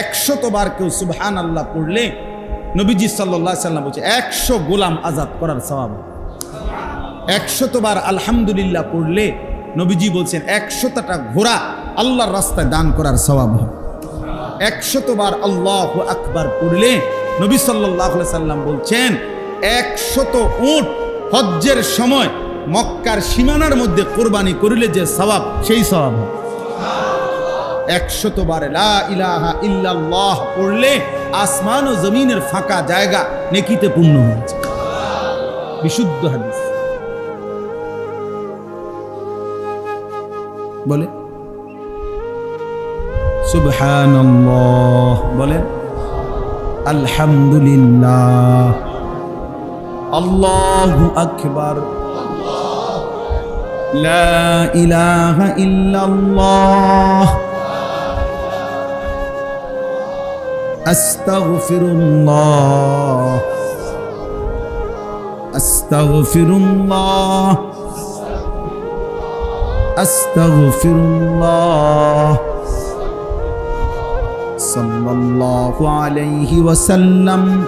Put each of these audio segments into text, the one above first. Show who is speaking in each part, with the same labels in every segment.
Speaker 1: একশত বার কেউ সুবহান আল্লাহ পড়লে নবীজি সাল্লাহ সাল্লাম বলছে, একশো গোলাম আজাদ করার স্বভাব একশত বার আলহামদুলিল্লাহ পড়লে নবীজি বলছেন, একশতটা ঘোড়া আল্লাহর রাস্তায় দান করার স্বভাব হয় একশত বার আল্লাহ আকবার পড়লে নবী সাল্লাহ সাল্লাম বলছেন, একশত উট হজ্জের সময় মক্কার সীমানার মধ্যে কোরবানি করিলে যে স্বভাব সেই স্বভাব হয় একশত বার লা ইলাহা ইল্লাল্লাহ পড়লে আসমান ও জমিনের ফাঁকা জায়গা নেকিতে পূর্ণ হয়েছে বিশুদ্ধ হাদিস। বলে? সুবহানাল্লাহ। বলেন আলহামদুলিল্লাহ। আল্লাহু আকবার। লা ইলাহা ইল্লাল্লাহ। আস্তাগফিরুল্লাহ। আস্তাগফিরুল্লাহ। আস্তাগফিরুল্লাহ। সাল্লাল্লাহু আলাইহি ওয়াসাল্লাম।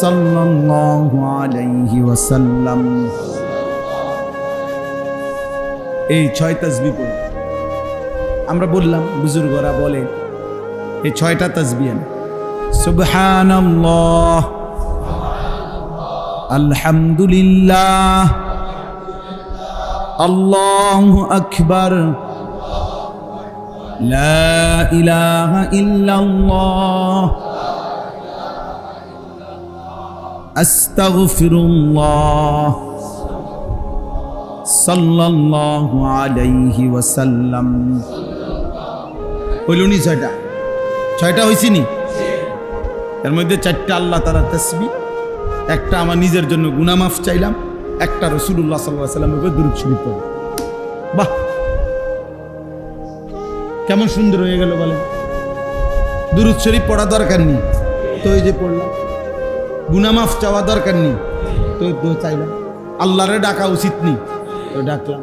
Speaker 1: সাল্লাল্লাহু আলাইহি ওয়াসাল্লাম। এই ছয় তাসবি আমরা বললাম, বুজুর্গরা বলে এই ছয়টা তাসবিয়ান সুবহানাল্লাহ। আলহামদুলিল্লাহ। আল্লাহু আকবার। আস্তাগফিরুল্লাহ। সাল্লাল্লাহু আলাইহি ওয়াসাল্লাম। হইলনি ছয়টা। ছয়টা হয়েছি নি এর মধ্যে চারটা আল্লাহ তালা তসবি, একটা আমার নিজের জন্য গুনামাফ চাইলাম, একটা রসুল্লাহ সাল্লাহ সাল্লামের উপর দুরুদ শরীফ বাহ! কেমন সুন্দর হয়ে গেল বলেন। দুরুদ শরীফ পড়া দরকার নেই, তো এই যে পড়লাম। গুনামাফ চাওয়া দরকার নেই, তো তো চাইলাম। আল্লাহরে ডাকা উচিত নেই, তো ডাকলাম।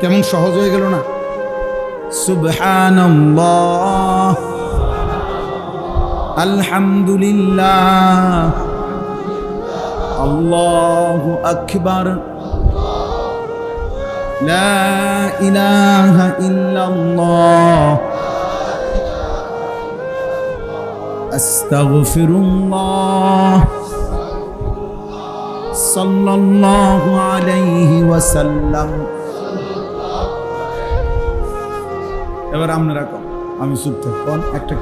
Speaker 1: কেমন সহজ হয়ে গেল না? সুবহানাল্লাহ আলহামদুলিল্লাহ আল্লাহু আকবার লা ইলাহা ইল্লাল্লাহ আস্তাগফিরুল্লাহ সাল্লাল্লাহু আলাইহি ওয়াসাল্লাম এবার আপনারা কন। আমি চুপ থাক, কন, একটা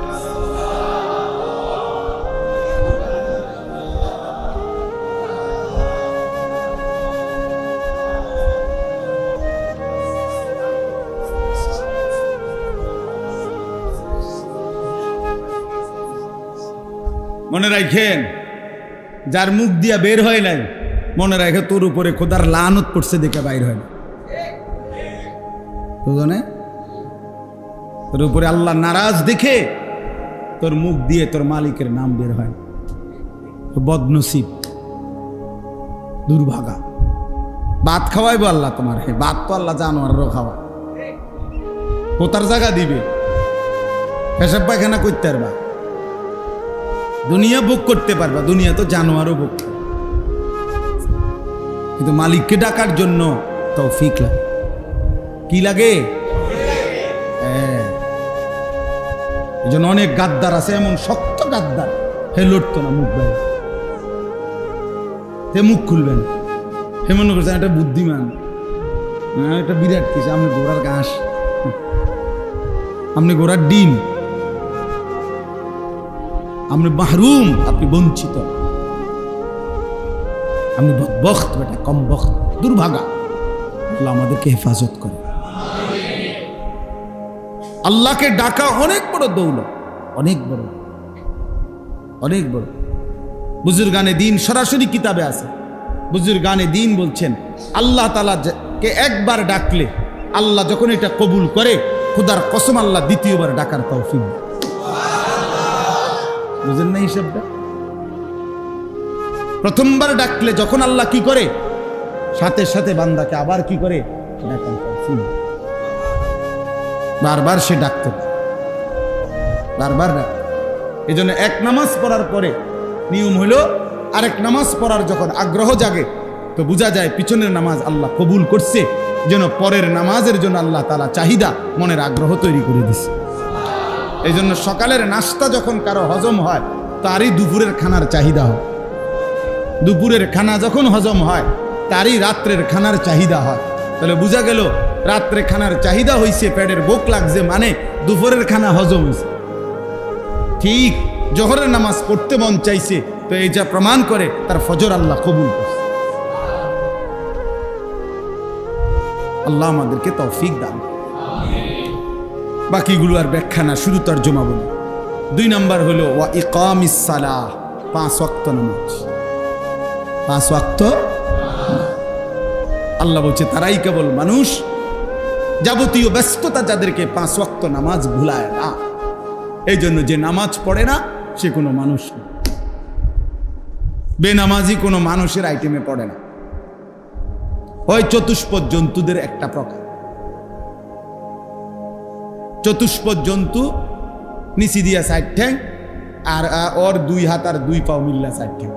Speaker 1: মনে রাখেন, যার মুখ দিয়া বের হয় নাই, মনে রাখে তোর উপরে খোদার লানত পড়ছে দেখে বাইর হয় না বুঝনে তোর উপরে আল্লাহ নারাজ দেখে তোর মুখ দিয়ে তোর মালিকের নাম বের হয়। বদনসিব, দুর্ভাগা। ভাত খাওয়াইবো আল্লাহ তোমার হে, ভাত তো আল্লাহ জানোয়ারও খাওয়া কোথার জায়গা দিবে। পেশাব পায়খানা করতে পারবা। দুনিয়া বুক করতে পারবা, দুনিয়া তো জানোয়ারও বুক কিন্তু মালিককে ডাকার জন্য তৌফিক লাগে। কি লাগে? জন্য অনেক গাদ্দার আছে এমন শক্ত গাদ্দার। হে লড়তো না মুখ বাইরে হে মুখ খুলবেন। হে মনে করছেন একটা বুদ্ধিমান। হ্যাঁ, একটা বিরাট কিছু। আপনি ঘোড়ার ঘাস। আপনি ঘোড়ার ডিম। আপনি মাহরুম আপনি বঞ্চিত। আপনি বখত বেটা কম বখত দুর্ভাগা আমাদেরকে হেফাজত করে। আল্লাহকে ডাকা অনেক বড় দৌলত, অনেক বড় অনেক বড়। বুজুর্গানে দিন সরাসরি কিতাবে আছে। বুজুর্গানে দিন বলছেন, আল্লাহ তালা কে একবার ডাকলে আল্লাহ যখন এটা কবুল করে, খুদার কসম আল্লাহ দ্বিতীয়বার ডাকার তৌফিক। বুঝেন না হিসাবটা? প্রথমবার ডাকলে যখন আল্লাহ কি করে? সাথে সাথে বান্দাকে আবার কি করে? ডাকার তৌফিক। বারবার সে ডাকতে। বারবার ডাক এই জন্য এক নামাজ পড়ার পরে নিয়ম হলো আরেক নামাজ পড়ার যখন আগ্রহ জাগে, তো বোঝা যায় পিছনের নামাজ আল্লাহ কবুল করছে, যেন পরের নামাজের জন্য আল্লাহ তালা চাহিদা, মনের আগ্রহ তৈরি করে দিচ্ছে এই জন্য সকালের নাস্তা যখন কারও হজম হয়, তারই দুপুরের খানার চাহিদা হয়। দুপুরের খানা যখন হজম হয়, তারই রাত্রের খানার চাহিদা হয়। তাহলে বোঝা গেল, রাত্রে খানার চাহিদা হয়েছে প্যাডের বোক লাগছে মানে দুপুরের খানা হজম হয়েছে ঠিক জহরের নামাজ পড়তে মন চাইছে, তো এই যা প্রমাণ করে, তার ফজর আল্লাহ কবুল করছে। আল্লাহ আমাদেরকে তৌফিক দান বাকিগুলো আর ব্যাখ্যা না, শুধু তার জমা বলি। দুই নাম্বার হলো, ওয়া ইকামিস সালাহ, পাঁচ ওয়াক্ত নামাজ। পাঁচ ওয়াক্ত আল্লাহ বলছে, তারাই কেবল মানুষ। যাবতীয় ব্যস্ততা যাদেরকে পাঁচ ওয়াক্ত নামাজ ভুলায় না। এই জন্য যে নামাজ পড়ে না, সে কোনো মানুষ না। বেনামাজি কোনো মানুষের আইটেমে পড়ে না। ওই চতুষ্পদ জন্তুদের একটা প্রকার। চতুষ্পদ জন্তু নিচি দিয়া সাইড ঠ্যাং, আর ওর দুই হাত আর দুই পাও মিল্লা সাইড ঠ্যাং।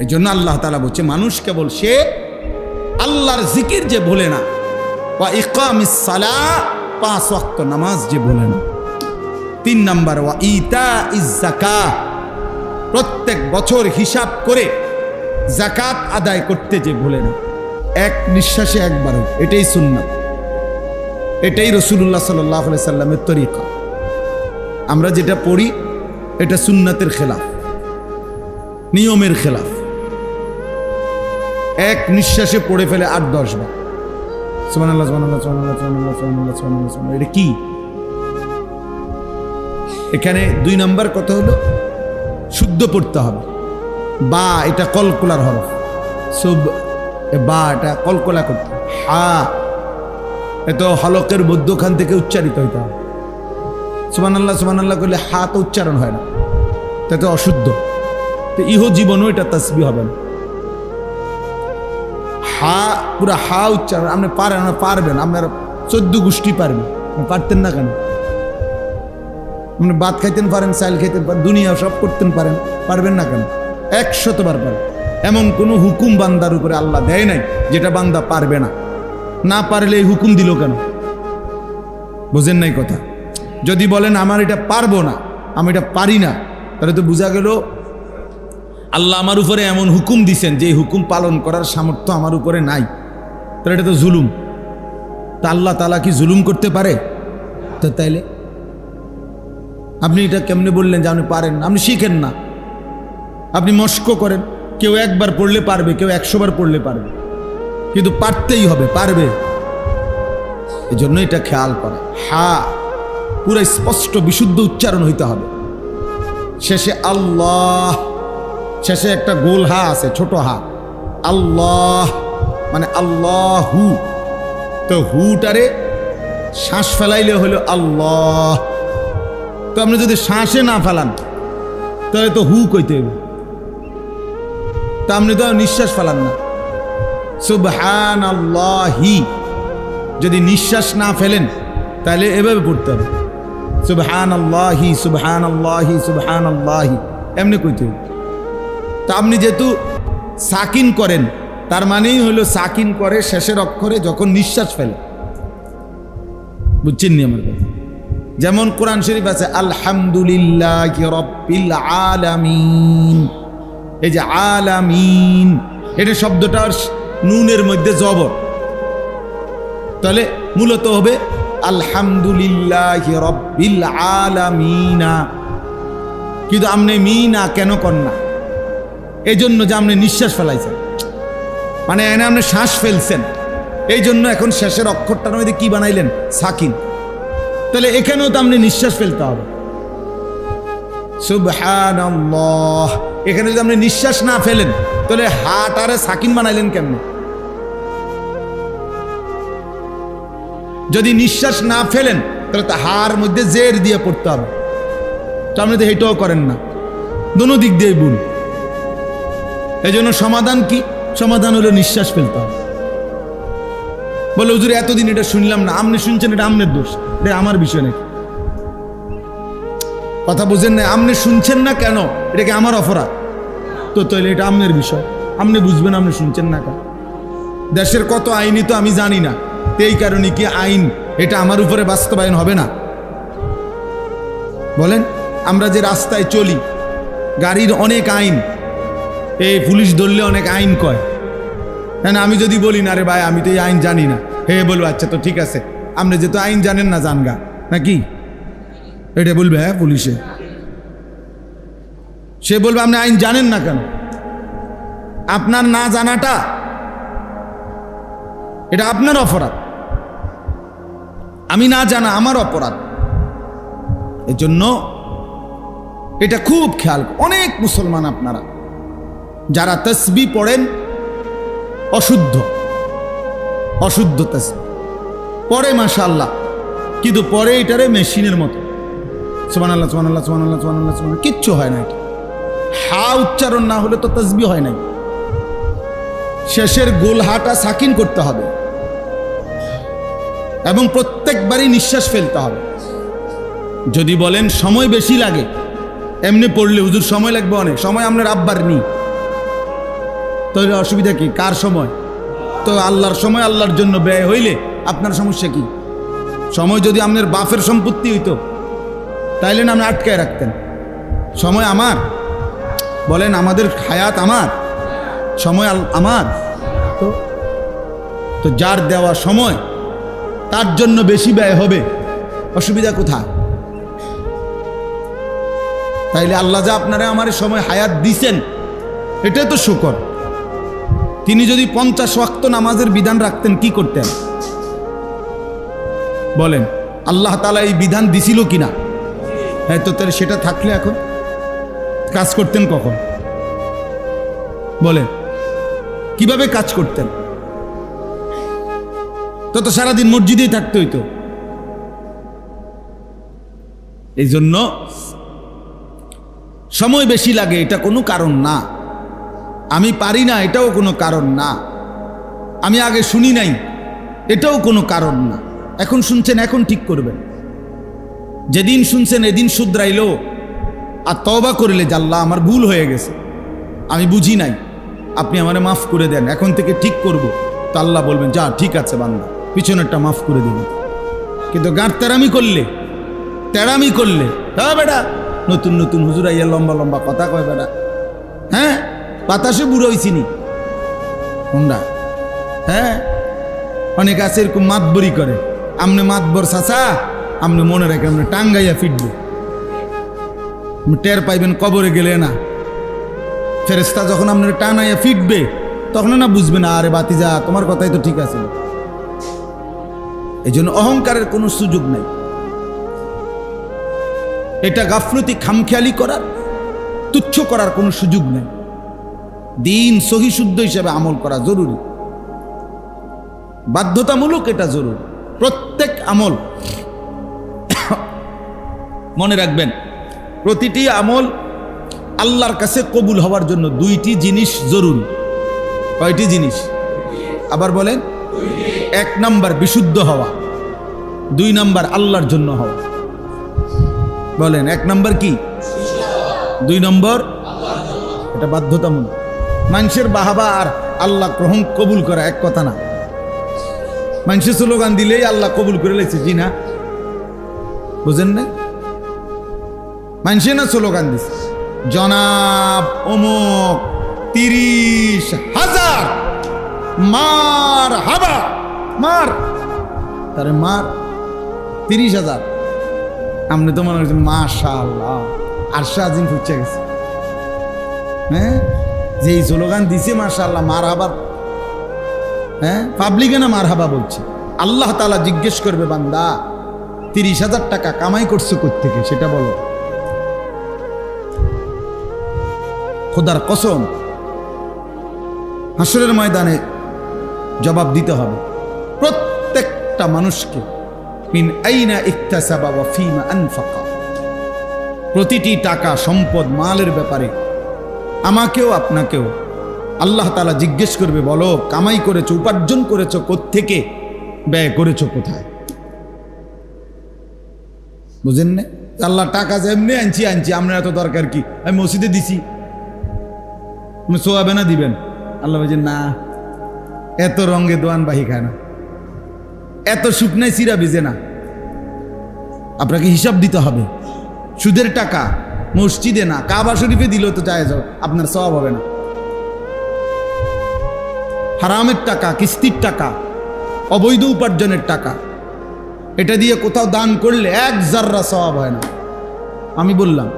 Speaker 1: এই জন্য আল্লাহ তালা বলছে, মানুষ কেবল সে আল্লাহর জিকির যে ভোলে না বা ইকামিস সালা পাঁচ ওয়াক্ত নামাজ যে ভোলে না। তিন নাম্বার, ওয়া ইতা ইজ জাকা প্রত্যেক বছর হিসাব করে জাকাত আদায় করতে যে ভোলে না। এক নিঃশ্বাসে একবার এটাই সুন্নাত। এটাই রসুল্লাহ সাল্লাহ সাল্লামের তরিকা। আমরা যেটা পড়ি, এটা সুন্নাতের খেলাফ, নিয়মের খেলাফ। এক নিঃশ্বাসে পড়ে ফেলে আট, দশ বার। সুবহানাল্লাহ সুবহানাল্লাহ সুবহানাল্লাহ সুবহানাল্লাহ সুবহানাল্লাহ এটা কি? এখানে দুই নাম্বার কথা হলো, শুদ্ধ পড়তে হবে। বা এটা কলকলার হরফ। সব বা এটা কলকলা করতে। হা এত হলকের মধ্যখান থেকে উচ্চারিত হইতে হবে। সুমান আল্লাহ সুমান আল্লাহ করলে হা তো উচ্চারণ হয় না। তাতে অশুদ্ধ। তো ইহ জীবনও এটা তসবি হবে না। হা, পুরা হা উচ্চারণ, আপনি পারেন না পারবেন, আপনার চোদ্দ গোষ্ঠী পারবেন আপনি পারতেন না কেন? আপনি ভাত খাইতেন পারেন চাইল খাইতেন পারেন, দুনিয়া সব করতেন পারেন, পারবেন না কেন? একশতবার পারেন। এমন কোনো হুকুম বান্দার উপরে আল্লাহ দেয় নাই, যেটা বান্দা পারবে না। না পারলে এই হুকুম দিল কেন? বোঝেন নাই কথা? যদি বলেন, আমার এটা পারব না, আমি এটা পারি না, তাহলে তো বোঝা গেল আল্লাহ আমার উপরে এমন হুকুম দিছেন যে হুকুম পালন করার সামর্থ্য আমার উপরে নাই। তাহলে এটা তো জুলুম। তা আল্লাহ তালা কি জুলুম করতে পারে? তো তাইলে আপনি এটা কেমনে বললেন যে আপনি পারেন আপনি শিখেন না। আপনি মস্ক করেন। কেউ একবার পড়লে পারবে, কেউ একশো বার পড়লে পারবে। কিন্তু পারতেই হবে, পারবে। এই জন্য এটা খেয়াল করে। হা পুরো স্পষ্ট, বিশুদ্ধ উচ্চারণ হইতে হবে। শেষে আল্লাহ শেষে একটা গোল হা আছে, ছোট হা। আল্লাহ মানে আল্লাহ। হু তো হুটারে শ্বাস ফেলাইলে হলো আল্লাহ। তো আপনি যদি শ্বাসে না ফেলান, তাহলে তো হু কইতে হবে তা আপনি তো নিঃশ্বাস ফেলান না। সুবহান আল্লাহি যদি নিঃশ্বাস না ফেলেন, তাহলে এভাবে পড়তে হবে। সুবহান আল্লাহি সুবহান আল্লাহি সুবহান আল্লাহি এমনি কইতে হবে তা আপনি যেহেতু সাকিন করেন, তার মানেই হলো সাকিন করে শেষের অক্ষরে যখন নিঃশ্বাস ফেলে। বুঝছেন নি আমার কথা? যেমন কোরআন শরীফ আছে, আলহামদুলিল্লাহ রব্বিল আলামিন। এই যে আলামিন, এটা শব্দটা নুনের মধ্যে জবর। তাহলে মূলত হবে, আলহামদুলিল্লাহ রব্বিল আলামিনা। কিন্তু আপনি মিনা কেন না? এই জন্য যে আপনি নিঃশ্বাস ফেলাইছেন। মানে এনে আপনি শ্বাস ফেলছেন। এই জন্য এখন শেষের অক্ষরটার মধ্যে কি বানাইলেন? সাকিন। তাহলে এখানেও তো আপনি নিঃশ্বাস ফেলতে হবে। সুবহানাল্লাহ। এখানে যদি আপনি নিঃশ্বাস না ফেলেন, তাহলে হাট আরে সাকিন বানাইলেন কেমনে? যদি নিঃশ্বাস না ফেলেন, তাহলে তো হার মধ্যে জের দিয়ে পড়তে হবে। তো আপনি তো এটাও করেন না। দোনো দিক দিয়ে ভুল। এই জন্য সমাধান কি? সমাধান হলো নিঃশ্বাস ফেলতে হবে। বলে, হুজুর, এতদিন এটা শুনলাম না। আপনি শুনছেন, এটা আমনের দোষ। এটা আমার বিষয় নাকি? কথা বুঝেন না আপনি শুনছেন না কেন? এটা কি আমার অপরাধ? তো তাহলে এটা আমনের বিষয়। আপনি বুঝবেন আপনি শুনছেন না কেন? দেশের কত আইনই তো আমি জানি না। এই কারণে কি আইন এটা আমার উপরে বাস্তবায়ন হবে না? বলেন, আমরা যে রাস্তায় চলি, গাড়ির অনেক আইন এই পুলিশ ধরলে অনেক আইন কয়। হ্যাঁ আমি যদি বলি, না রে ভাই, আমি তো এই আইন জানি না। হে, বলব আচ্ছা তো ঠিক আছে। আপনি যেহেতু আইন জানেন না, জানগা। নাকি? এটা বলবে হ্যাঁ পুলিশে। সে বলবে, আপনি আইন জানেন না কেন? আপনার না জানাটা, এটা আপনার অপরাধ। আমি না জানা আমার অপরাধ। এই জন্য এটা খুব খেয়াল, অনেক মুসলমান আপনারা। যারা তসবি পড়েন, অশুদ্ধ অশুদ্ধ তসবি। পরে মাসা আল্লাহ কিন্তু পরে এটারে মেশিনের মতো। সোমান আল্লাহ সোমান আল্লাহ সোমান আল্লাহ সোমান আল্লাহ সোমান কিচ্ছু হয় না এটা। হা উচ্চারণ না হলে তো তসবি হয় নাই। শেষের গোল হাটা সাকিন করতে হবে। এবং প্রত্যেকবারই নিঃশ্বাস ফেলতে হবে। যদি বলেন, সময় বেশি লাগে। এমনি পড়লে হুজুর, সময় লাগবে অনেক। সময় আপনার আব্বার নি। তাহলে অসুবিধা কি? কার সময়? তো আল্লাহর সময় আল্লাহর জন্য ব্যয় হইলে আপনার সমস্যা কি? সময় যদি আপনার বাপের সম্পত্তি হইতো, তাইলে না আপনি আটকায় রাখতেন। সময় আমার। বলেন, আমাদের হায়াত আমার। সময় আমার। তো তো যার দেওয়া সময়, তার জন্য বেশি ব্যয় হবে। অসুবিধা কোথায়? তাইলে আল্লাহ যা আপনারা আমার সময় হায়াত দিছেন, এটাই তো শুকর। তিনি যদি পঞ্চাশ ওয়াক্ত নামাজের বিধান রাখতেন, কি করতেন? বলেন, আল্লাহ তালা এই বিধান দিছিল কিনা? হ্যাঁ তো তাহলে সেটা থাকলে এখন? কাজ করতেন কখন? বলেন, কীভাবে কাজ করতেন? তো তো সারাদিন মসজিদেই থাকতে হইতো। এই জন্য সময় বেশি লাগে, এটা কোনো কারণ না। আমি পারি না, এটাও কোনো কারণ না। আমি আগে শুনি নাই, এটাও কোনো কারণ না। এখন শুনছেন, এখন ঠিক করবেন। যেদিন শুনছেন, এদিন শুধরাইলো, আর তবা করলে জাল্লা আমার ভুল হয়ে গেছে। আমি বুঝি নাই, আপনি আমারে মাফ করে দেন, এখন থেকে ঠিক করব। তো আল্লাহ বলবেন, যা, ঠিক আছে বান্দা, পিছনেরটা মাফ করে দেবেন কিন্তু গাঁট তেরামি করলে তেরামি করলে হ্যাঁ বেটা, নতুন নতুন হুজুর আইয়া লম্বা লম্বা কথা কয় বেটা। হ্যাঁ? বাতাসে বুড়ো হয়েছিনি হুন্ডা। হ্যাঁ? অনেক আছে এরকম মাতবরি করে। আমনে মাতবর চাচা আপনি মনে রাখেন আপনি টাঙ্গাইয়া ফিটবে টের পাইবেন, কবরে গেলে না। ফেরেস্তা যখন আপনার টানাইয়া ফিটবে তখন না বুঝবে না আরে বাতি যা তোমার কথাই তো ঠিক আছে। এই জন্য অহংকারের কোনো সুযোগ নাই। এটা গাফলতি খামখেয়ালি করার, তুচ্ছ করার কোনো সুযোগ নেই। দিন সহি শুদ্ধ হিসাবে আমল করা জরুরি। বাধ্যতামূলক এটা জরুরি। প্রত্যেক আমল মনে রাখবেন, প্রতিটি আমল আল্লাহর কাছে কবুল হওয়ার জন্য দুইটি জিনিস জরুরি। কয়টি জিনিস? আবার বলেন, এক নাম্বার বিশুদ্ধ হওয়া, দুই নাম্বার আল্লাহর জন্য হওয়া। বলেন, এক নাম্বার কি? দুই নম্বর, এটা বাধ্যতামূলক। মানুষের বাহাবা আর আল্লাহ গ্রহণ কবুল করা এক কথা না। মানুষের স্লোগান দিলেই আল্লাহ কবুল করে লেছে, জি না? বুঝেন না মানুষে না স্লোগান দিছে? জনাব অমুক তিরিশ হাজার মার হাবা, মার। তারে মার, তিরিশ হাজার। আপনি তো মনে হচ্ছেন মাশা আল্লাহ আর আজিম ফুটছে গেছে। হ্যাঁ? যে এই স্লোগান দিছে মাশা আল্লাহ মার হাবার হ্যাঁ? পাবলিকে না মার হাবা বলছে? আল্লাহ তালা জিজ্ঞেস করবে, বান্দা, তিরিশ হাজার টাকা কামাই করছ থেকে সেটা বলো। খোদার কসম হাসরের ময়দানে জবাব দিতে হবে। প্রত্যেকটা মানুষকে, মিন প্রতিটি টাকা, সম্পদ, মালের ব্যাপারে আমাকেও, আপনাকেও। আল্লাহ তালা জিজ্ঞেস করবে, বলো, কামাই করেছ, উপার্জন করেছ থেকে ব্যয় করেছ কোথায়? বুঝেন না আল্লাহ টাকা যেমনি আনছি আনছি, আমরা এত দরকার কি? আমি মসজিদে দিছি। সোয়াবে না দিবেন? আল্লাহ বলছেন না। এত রঙে দোয়ান বাহি খায় না। এত শুকনায় সিরা ভিজে না। আপনাকে হিসাব দিতে হবে। সুদের টাকা। মসজিদে না, কাবা শরীফে দিল তো যায় আপনার সব হবে না। হারামের টাকা, কিস্তির টাকা, অবৈধ উপার্জনের টাকা, এটা দিয়ে কোথাও দান করলে এক জাররা সব হয় না। আমি বললাম